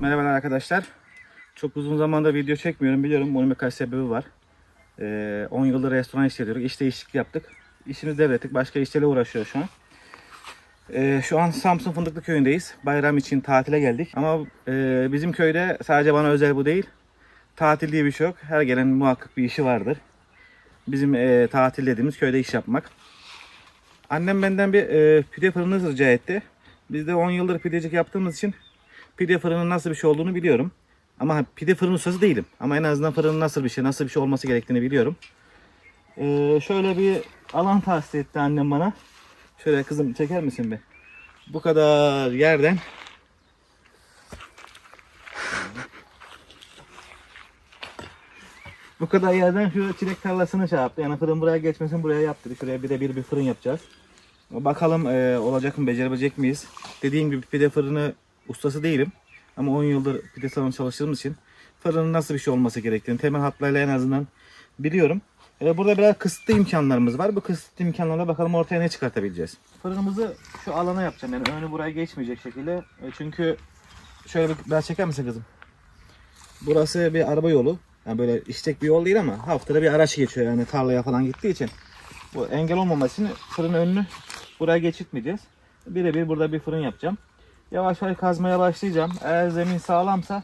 Merhabalar arkadaşlar. Çok uzun zamandır video çekmiyorum biliyorum. Bunun birkaç sebebi var. Ee, 10 yıldır restoran işletiyoruz. İş değişiklik yaptık. İşimizi devrettik. Başka işlerle uğraşıyor şu an. Ee, şu an Samsun Fındıklı köyündeyiz. Bayram için tatile geldik. Ama e, bizim köyde sadece bana özel bu değil. Tatil diye bir şey yok. Her gelen muhakkak bir işi vardır. Bizim e, tatil dediğimiz köyde iş yapmak. Annem benden bir e, pide fırını rica etti. Biz de 10 yıldır pidecik yaptığımız için pide fırının nasıl bir şey olduğunu biliyorum. Ama pide fırın ustası değilim. Ama en azından fırının nasıl bir şey, nasıl bir şey olması gerektiğini biliyorum. Ee, şöyle bir alan tahsis etti annem bana. Şöyle kızım çeker misin bir? Bu kadar yerden bu kadar yerden şu çilek tarlasını şey yaptı. Yani fırın buraya geçmesin buraya yaptı. Şuraya bir de bir, bir fırın yapacağız. Bakalım e, olacak mı, becerebilecek miyiz? Dediğim gibi pide fırını ustası değilim. Ama 10 yıldır pide salonu çalıştığımız için fırının nasıl bir şey olması gerektiğini temel hatlarıyla en azından biliyorum. E, burada biraz kısıtlı imkanlarımız var. Bu kısıtlı imkanlarla bakalım ortaya ne çıkartabileceğiz. Fırınımızı şu alana yapacağım. Yani önü buraya geçmeyecek şekilde. E, çünkü şöyle bir biraz çeker misin kızım? Burası bir araba yolu. Yani böyle işlek bir yol değil ama haftada bir araç geçiyor yani tarlaya falan gittiği için. Bu engel olmaması için fırın önünü buraya geçirtmeyeceğiz. Birebir burada bir fırın yapacağım. Yavaş yavaş kazmaya başlayacağım. Eğer zemin sağlamsa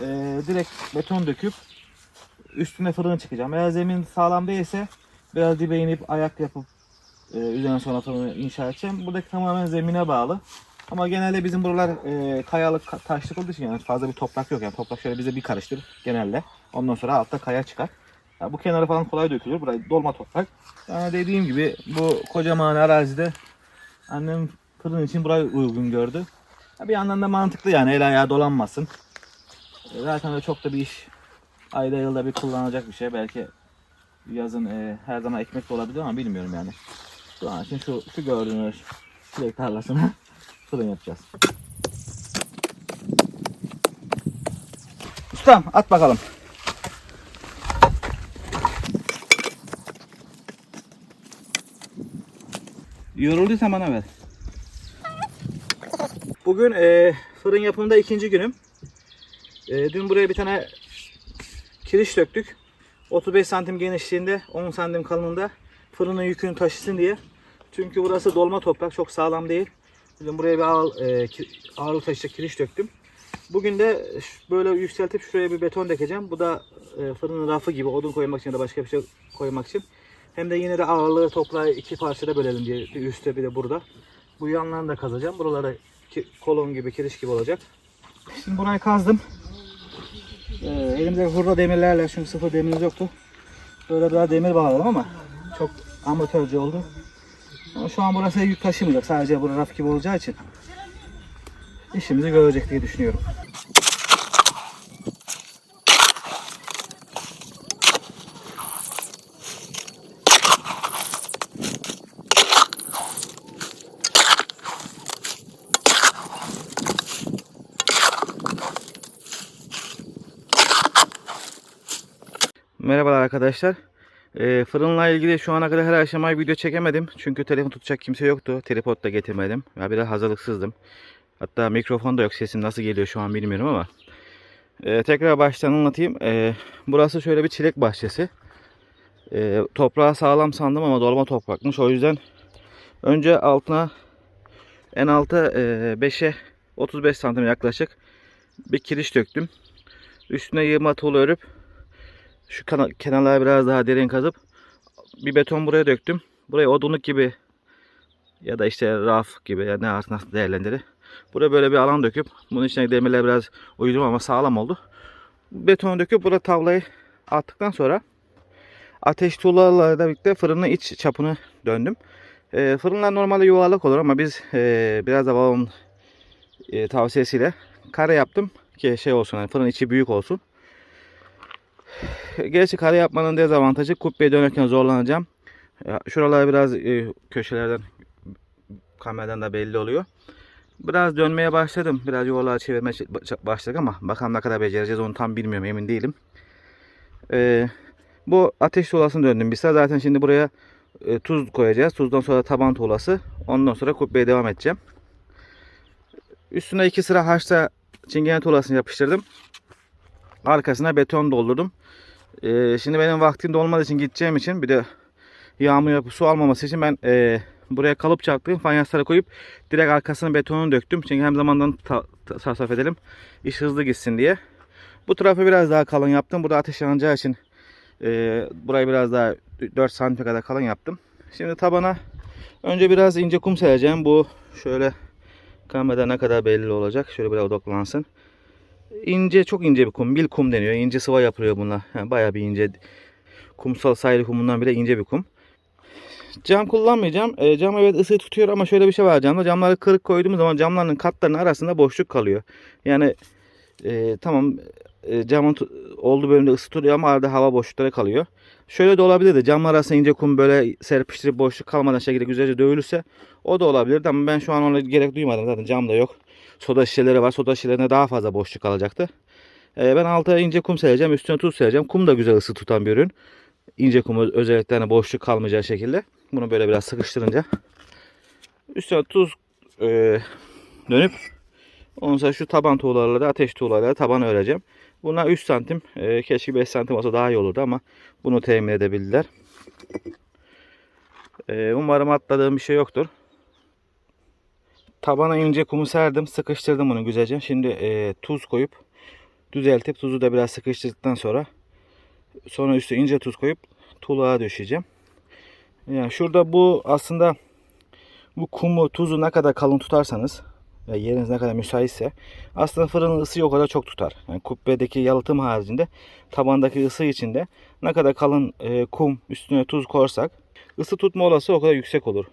e, direkt beton döküp üstüne fırını çıkacağım. Eğer zemin sağlam değilse biraz dibe inip ayak yapıp e, üzerine sonra fırını inşa edeceğim. Buradaki tamamen zemine bağlı. Ama genelde bizim buralar e, kayalık, ka- taşlık olduğu için yani fazla bir toprak yok. Yani toprak şöyle bize bir karıştır genelde. Ondan sonra altta kaya çıkar. Ya bu kenarı falan kolay dökülür. Burayı dolma toprak. Yani dediğim gibi bu kocaman arazide annem fırın için burayı uygun gördü. Bir yandan da mantıklı yani el ayağı dolanmasın. E, Zaten öyle çok da bir iş ayda yılda bir kullanacak bir şey. Belki yazın e, her zaman ekmek de olabilir ama bilmiyorum yani. Şu an için şu, şu gördüğünüz çilek tarlasına fırın yapacağız. Ustam at bakalım. Yorulduysa bana ver. Bugün e, fırın yapımında ikinci günüm. E, dün buraya bir tane kiriş döktük. 35 santim genişliğinde, 10 santim kalınlığında fırının yükünü taşısın diye. Çünkü burası dolma toprak, çok sağlam değil. Bugün buraya bir ağır, e, ağırlık taşıyacak kiriş döktüm. Bugün de böyle yükseltip şuraya bir beton dökeceğim. Bu da e, fırının rafı gibi odun koymak için ya da başka bir şey koymak için. Hem de yine de ağırlığı toprağı iki parçada bölelim diye bir üstte bir de burada. Bu yanlarını da kazacağım. Buralara kolon gibi, kiriş gibi olacak. Şimdi burayı kazdım. Ee, elimde hurda demirlerle, çünkü sıfır demirimiz yoktu. Böyle biraz demir bağladım ama çok amatörce oldu. Ama şu an burası yük taşımayacak. Sadece burada raf gibi olacağı için işimizi görecek diye düşünüyorum. Merhabalar arkadaşlar. Ee, fırınla ilgili şu ana kadar her aşamayı video çekemedim. Çünkü telefon tutacak kimse yoktu. Tripod da getirmedim. Ya biraz hazırlıksızdım. Hatta mikrofon da yok. Sesim nasıl geliyor şu an bilmiyorum ama. Ee, tekrar baştan anlatayım. Ee, burası şöyle bir çilek bahçesi. Ee, toprağı sağlam sandım ama dolma toprakmış. O yüzden önce altına en alta 5'e 35 santim yaklaşık bir kiriş döktüm. Üstüne yığma tuğla örüp şu kenarları biraz daha derin kazıp bir beton buraya döktüm. Buraya odunluk gibi ya da işte raf gibi ya ne artık nasıl değerlendirir. Buraya böyle bir alan döküp bunun içine demirler biraz uydum ama sağlam oldu. Betonu döküp burada tavlayı attıktan sonra ateş tuğlalarla birlikte fırının iç çapını döndüm. E, fırınlar normalde yuvarlak olur ama biz e, biraz da babamın e, tavsiyesiyle kare yaptım ki şey olsun yani fırın içi büyük olsun. Gerçi kare yapmanın dezavantajı kubbeye dönerken zorlanacağım. Şuralar biraz e, köşelerden kameradan da belli oluyor. Biraz dönmeye başladım. Biraz yuvarlığa çevirmeye başladık ama bakalım ne kadar becereceğiz onu tam bilmiyorum emin değilim. Ee, bu ateş tuğlasını döndüm saat. Zaten şimdi buraya e, tuz koyacağız. Tuzdan sonra taban tuğlası. Ondan sonra kubbeye devam edeceğim. Üstüne iki sıra haşta Çingene tuğlasını yapıştırdım. Arkasına beton doldurdum. Ee, şimdi benim vaktim de olmadığı için gideceğim için bir de yağmur yapıp su almaması için ben e, buraya kalıp çaktım. Fayanslara koyup direkt arkasına betonunu döktüm. Çünkü hem zamandan ta- ta- tasarruf edelim. İş hızlı gitsin diye. Bu tarafı biraz daha kalın yaptım. Burada ateş yanacağı için e, burayı biraz daha 4 santim kadar kalın yaptım. Şimdi tabana önce biraz ince kum sereceğim. Bu şöyle kamerada ne kadar belli olacak. Şöyle biraz odaklansın. İnce çok ince bir kum. Bil kum deniyor. İnce sıva yapılıyor bunlar. Yani bayağı bir ince. Kumsal sahil kumundan bile ince bir kum. Cam kullanmayacağım. E, cam evet ısı tutuyor ama şöyle bir şey var camda. Camları kırık koyduğumuz zaman camların katlarının arasında boşluk kalıyor. Yani e, tamam e, camın olduğu bölümde ısı tutuyor ama arada hava boşlukları kalıyor. Şöyle de olabilirdi. Camlar arasında ince kum böyle serpiştirip boşluk kalmadan şekilde güzelce dövülürse o da olabilirdi ama ben şu an ona gerek duymadım. Zaten cam da yok. Soda şişeleri var. Soda şişelerine daha fazla boşluk kalacaktı. E, ben alta ince kum sereceğim. Üstüne tuz sereceğim. Kum da güzel ısı tutan bir ürün. İnce kumu özellikle hani boşluk kalmayacağı şekilde. Bunu böyle biraz sıkıştırınca. Üstüne tuz e, dönüp ondan sonra şu taban tuğlalarla da ateş tuğlalarla tabanı öreceğim. Bunlar 3 santim. E, keşke 5 santim olsa daha iyi olurdu ama bunu temin edebildiler. E, umarım atladığım bir şey yoktur. Tabana ince kumu serdim. Sıkıştırdım bunu güzelce. Şimdi e, tuz koyup düzeltip tuzu da biraz sıkıştırdıktan sonra sonra üstüne ince tuz koyup tuğlağa döşeyeceğim. Yani şurada bu aslında bu kumu, tuzu ne kadar kalın tutarsanız ve yeriniz ne kadar müsaitse aslında fırının ısıyı o kadar çok tutar. Yani kubbedeki yalıtım haricinde tabandaki ısı içinde ne kadar kalın e, kum üstüne tuz koyarsak ısı tutma olası o kadar yüksek olur.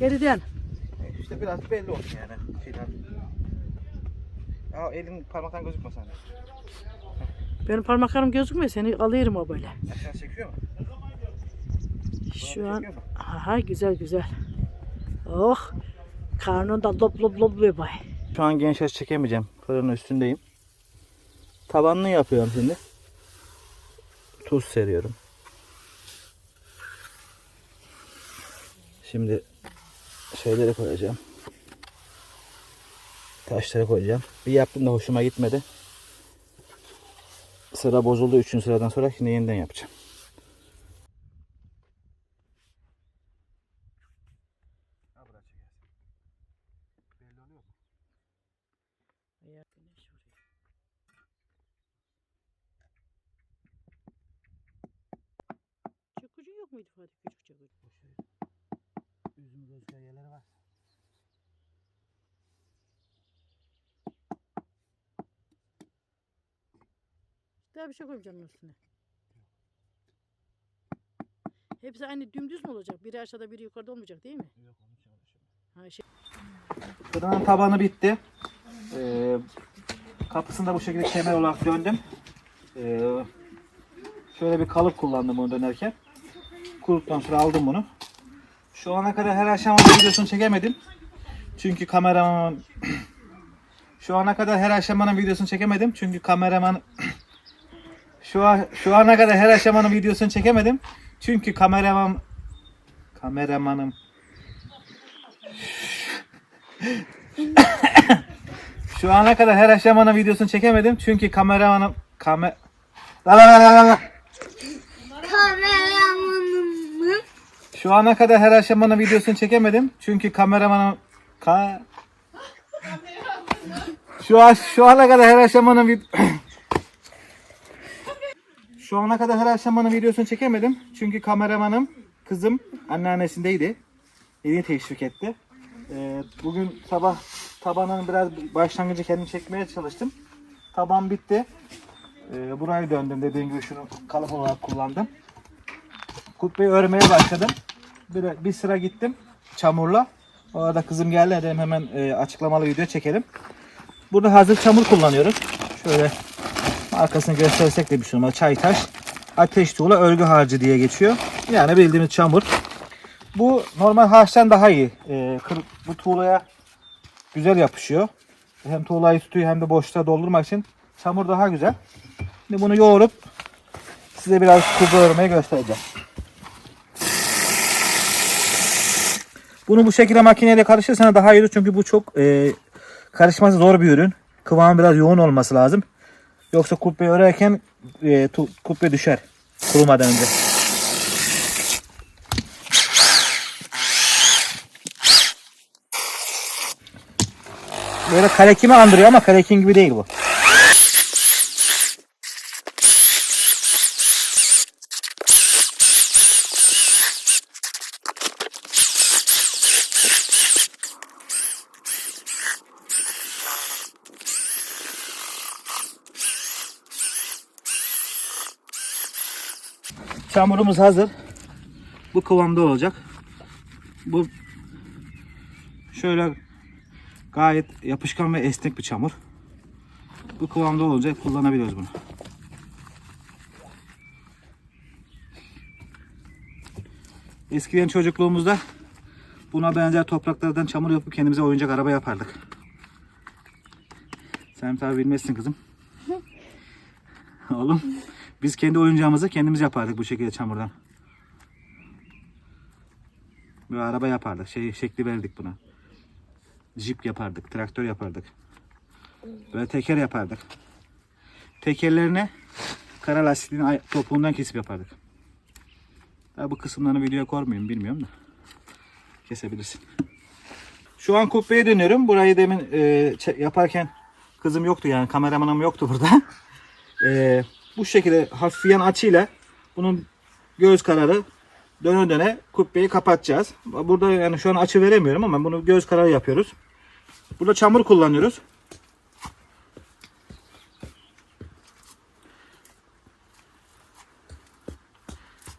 Geriden. İşte biraz belli olsun yani. Şeyden. Ya elin parmaktan gözükmesin. Benim parmaklarım gözükmüyor. Seni alıyorum o böyle. Aşağı çekiyor mu? Şu an. Aha güzel güzel. Oh. Karnın da lop lop lop bir bay. Şu an gençler çekemeyeceğim. Fırının üstündeyim. Tabanını yapıyorum şimdi. Tuz seriyorum. Şimdi şeyleri koyacağım. Taşları koyacağım. Bir yaptım da hoşuma gitmedi. Sıra bozuldu. Üçüncü sıradan sonra şimdi yeniden yapacağım. Yok muydu Fatih küçük çakıcı? Yerleri var. Daha bir şey koymayacağım onun üstüne. Hepsi aynı dümdüz mü olacak? Biri aşağıda biri yukarıda olmayacak değil mi? Ha, şey. Fırının tabanı bitti. Ee, kapısını da bu şekilde kemer olarak döndüm. Ee, şöyle bir kalıp kullandım bunu dönerken. Kuruduktan sonra aldım bunu. Şu ana kadar her aşamada videosunu çekemedim. Çünkü kameraman şu ana kadar her aşamanın videosunu çekemedim. Çünkü kameraman şu an, şu ana kadar her aşamanın videosunu çekemedim. Çünkü kameraman kameramanım Şu ana kadar her aşamanın videosunu çekemedim çünkü kameramanım kamer La la la la la. Şu ana kadar her aşamanın videosunu çekemedim çünkü kameramanım ka Şu an şu ana kadar her aşamanın vid Şu ana kadar her aşamanın videosunu çekemedim çünkü kameramanım kızım anneannesindeydi. Yeni teşvik etti. Ee, bugün sabah tabanın biraz başlangıcı kendim çekmeye çalıştım. Taban bitti. Ee, burayı döndüm dediğim gibi şunu kalıp olarak kullandım. Kubbeyi örmeye başladım. Bir, bir sıra gittim çamurla. O arada kızım geldi dedim hemen e, açıklamalı video çekelim. Burada hazır çamur kullanıyoruz. Şöyle markasını göstersek de bir şey olmaz. Çaytaş. Ateş tuğla örgü harcı diye geçiyor. Yani bildiğimiz çamur. Bu normal harçtan daha iyi. Ee, kır- bu tuğlaya güzel yapışıyor. Hem tuğlayı tutuyor hem de boşluğa doldurmak için çamur daha güzel. Şimdi bunu yoğurup size biraz kubbe örmeyi göstereceğim. Bunu bu şekilde makineyle karıştırırsanız daha iyi olur. Çünkü bu çok e, karışması zor bir ürün. Kıvamı biraz yoğun olması lazım. Yoksa kubbe örerken e, tu- kubbe düşer kurumadan önce. Böyle kalekimi andırıyor ama kalekin gibi değil bu. Çamurumuz hazır. Bu kıvamda olacak. Bu şöyle gayet yapışkan ve esnek bir çamur. Bu kıvamda olacak. Kullanabiliyoruz bunu. Eskiden çocukluğumuzda buna benzer topraklardan çamur yapıp kendimize oyuncak araba yapardık. Sen tabi bilmezsin kızım. Oğlum biz kendi oyuncağımızı kendimiz yapardık bu şekilde çamurdan. Bir araba yapardık. Şey şekli verdik buna. Jip yapardık, traktör yapardık. Böyle teker yapardık. Tekerlerine kara lastiğin topuğundan kesip yapardık. Daha bu kısımlarını videoya koymayayım bilmiyorum da. Kesebilirsin. Şu an kubbeye dönüyorum. Burayı demin e, yaparken kızım yoktu yani kameramanım yoktu burada. E, bu şekilde hafif yan açıyla bunun göz kararı döne döne kubbeyi kapatacağız. Burada yani şu an açı veremiyorum ama bunu göz kararı yapıyoruz. Burada çamur kullanıyoruz.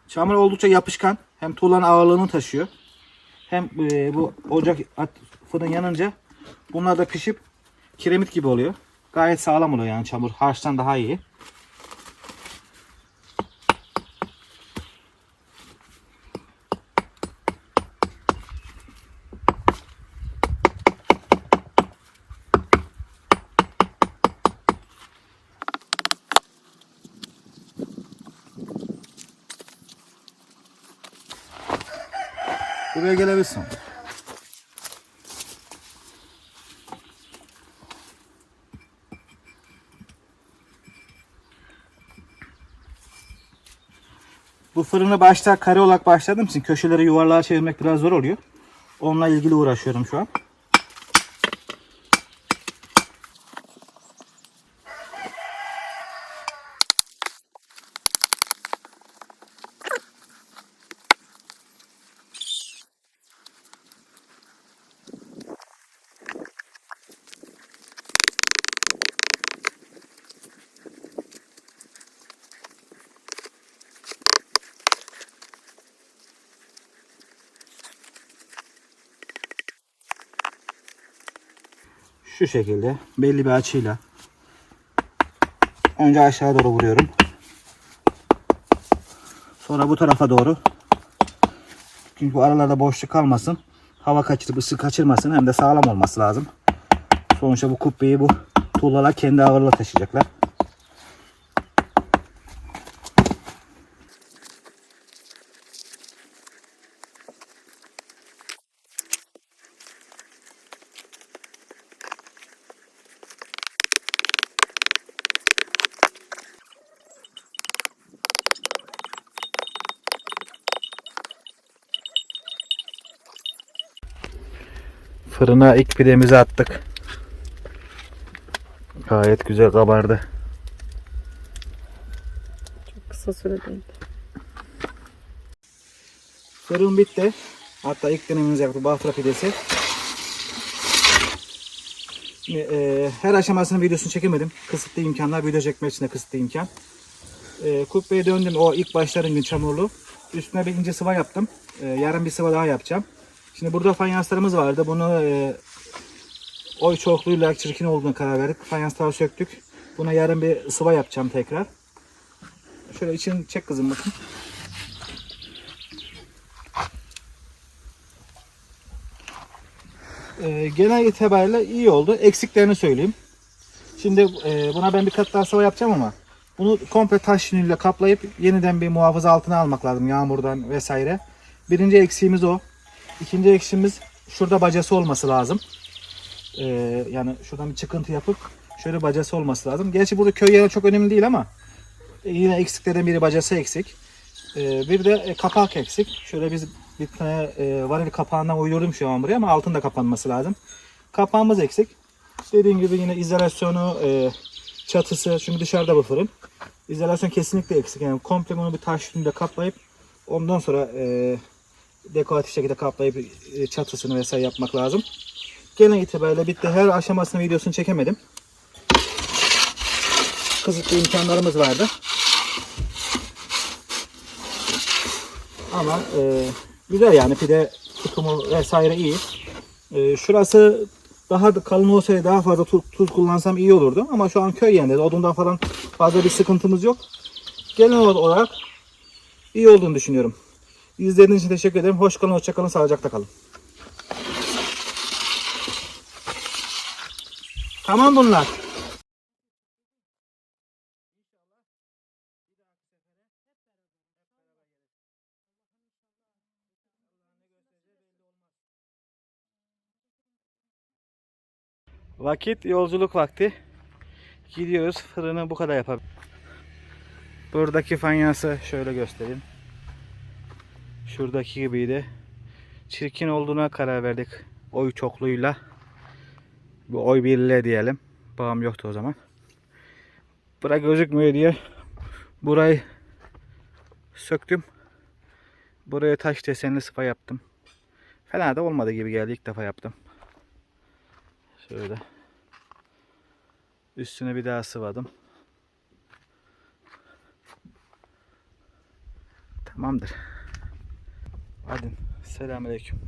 Çamur oldukça yapışkan. Hem tuğlanın ağırlığını taşıyor. Hem e, bu ocak at, fırın yanınca bunlar da pişip kiremit gibi oluyor. Gayet sağlam oluyor yani çamur. Harçtan daha iyi. Buraya gelebilirsin. Bu fırını başta kare olarak başladığım için köşeleri yuvarlığa çevirmek biraz zor oluyor. Onunla ilgili uğraşıyorum şu an. Şu şekilde belli bir açıyla önce aşağı doğru vuruyorum. Sonra bu tarafa doğru. Çünkü bu aralarda boşluk kalmasın. Hava kaçırıp ısı kaçırmasın hem de sağlam olması lazım. Sonuçta bu kubbeyi bu tuğlalar kendi ağırlığıyla taşıyacaklar. Fırına ilk pidemizi attık. Gayet güzel kabardı. Kısa sürede. Fırın bitti. Hatta ilk denememizi yaptık Bafra pidesi. Şimdi, e, her aşamasının videosunu çekemedim. Kısıtlı imkanlar, video çekmek için de kısıtlı imkan. E, kubbeye döndüm o ilk başların gün çamurlu. Üstüne bir ince sıva yaptım. E, yarın bir sıva daha yapacağım. Şimdi burada fayanslarımız vardı. Bunu e, oy çokluğuyla çirkin olduğuna karar verdik. Fayansları söktük. Buna yarın bir sıva yapacağım tekrar. Şöyle için çek kızım bakın. Ee, genel itibariyle iyi oldu. Eksiklerini söyleyeyim. Şimdi e, buna ben bir kat daha sıva yapacağım ama bunu komple taş yünüyle kaplayıp yeniden bir muhafaza altına almak lazım yağmurdan vesaire. Birinci eksiğimiz o. İkinci eksiğimiz şurada bacası olması lazım. Ee, yani şuradan bir çıkıntı yapıp şöyle bacası olması lazım. Gerçi burada köy yeri çok önemli değil ama e, yine eksiklerden biri bacası eksik. Ee, bir de e, kapak eksik. Şöyle biz bir tane e, varil kapağından uydurdum şu an buraya ama altın da kapanması lazım. Kapağımız eksik. Dediğim gibi yine izolasyonu, e, çatısı, çünkü dışarıda bu fırın. İzolasyon kesinlikle eksik. Yani komple bunu bir taş üstünde kaplayıp ondan sonra e, dekoratif şekilde kaplayıp e, çatısını vesaire yapmak lazım. Genel itibariyle bitti. Her aşamasının videosunu çekemedim. Kısıtlı imkanlarımız vardı. Ama e, güzel yani pide tutumu vesaire iyi. E, şurası daha da kalın olsaydı daha fazla tuz, tuz kullansam iyi olurdu. Ama şu an köy yerinde odundan falan fazla bir sıkıntımız yok. Genel olarak iyi olduğunu düşünüyorum. İzlediğiniz için teşekkür ederim. Hoş kalın, hoşça kalın, sağlıcakla kalın. Tamam bunlar. Vakit yolculuk vakti. Gidiyoruz fırını bu kadar yapalım. Buradaki fanyansı şöyle göstereyim. Şuradaki gibiydi. Çirkin olduğuna karar verdik. Oy çokluğuyla. Bu oy birliğe diyelim. Bağım yoktu o zaman. Bura gözükmüyor diye burayı söktüm. Buraya taş desenli sıfa yaptım. Fena da olmadı gibi geldi. İlk defa yaptım. Şöyle. Üstüne bir daha sıvadım. Tamamdır. Hadi. Selamünaleyküm.